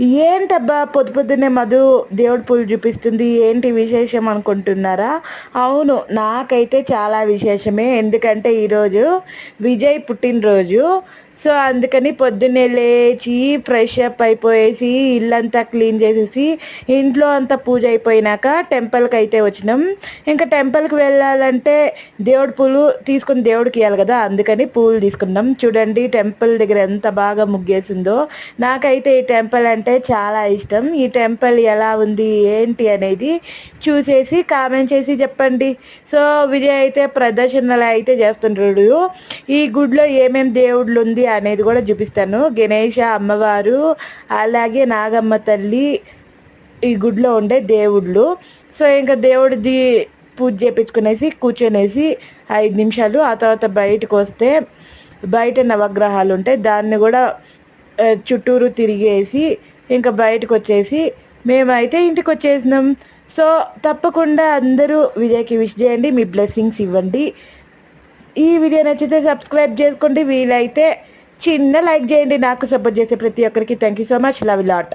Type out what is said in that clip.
ఏంటబ్బా పొద్దు పొద్దున్నే మధు దేవుడి పూలు చూపిస్తుంది ఏంటి విశేషం అనుకుంటున్నారా? అవును నాకైతే చాలా విశేషమే. ఎందుకంటే ఈరోజు విజయ్ పుట్టినరోజు. సో అందుకని పొద్దున్నే లేచి ఫ్రెష్ అప్ అయిపోయేసి ఇల్లంతా క్లీన్ చేసేసి ఇంట్లో అంతా పూజ అయిపోయినాక టెంపుల్కి అయితే వచ్చినాం. ఇంకా టెంపుల్కి వెళ్ళాలంటే దేవుడి పూలు తీసుకుని దేవుడికి ఇవ్వాలి కదా. అందుకని పూలు తీసుకున్నాం. చూడండి టెంపుల్ దగ్గర ఎంత బాగా ముగ్గేసిందో. నాకైతే ఈ టెంపుల్ అంటే అంటే చాలా ఇష్టం. ఈ టెంపుల్ ఎలా ఉంది ఏంటి అనేది చూసేసి కామెంట్ చేసి చెప్పండి. సో విజయ్ అయితే ప్రదర్శనలు అయితే చేస్తుంటాడు. ఈ గుడిలో ఏమేమి దేవుళ్ళు ఉంది అనేది కూడా చూపిస్తాను. గణేష అమ్మవారు అలాగే నాగమ్మ తల్లి ఈ గుడిలో ఉండే దేవుళ్ళు. సో ఇంకా దేవుడిది పూజ చేపించుకునేసి కూర్చొనేసి ఐదు నిమిషాలు ఆ తర్వాత బయటకు వస్తే బయట నవగ్రహాలు ఉంటాయి. దాన్ని కూడా చుట్టూరు తిరిగేసి ఇంకా బయటకు వచ్చేసి మేమైతే ఇంటికి వచ్చేసినాం సో తప్పకుండా అందరూ విజయ్కి విష్ చేయండి మీ బ్లెస్సింగ్స్ ఇవ్వండి. ఈ వీడియో నచ్చితే సబ్స్క్రైబ్ చేసుకోండి. వీలైతే చిన్న లైక్ చేయండి. నాకు సపోర్ట్ చేసే ప్రతి ఒక్కరికి thank you so much. Love lot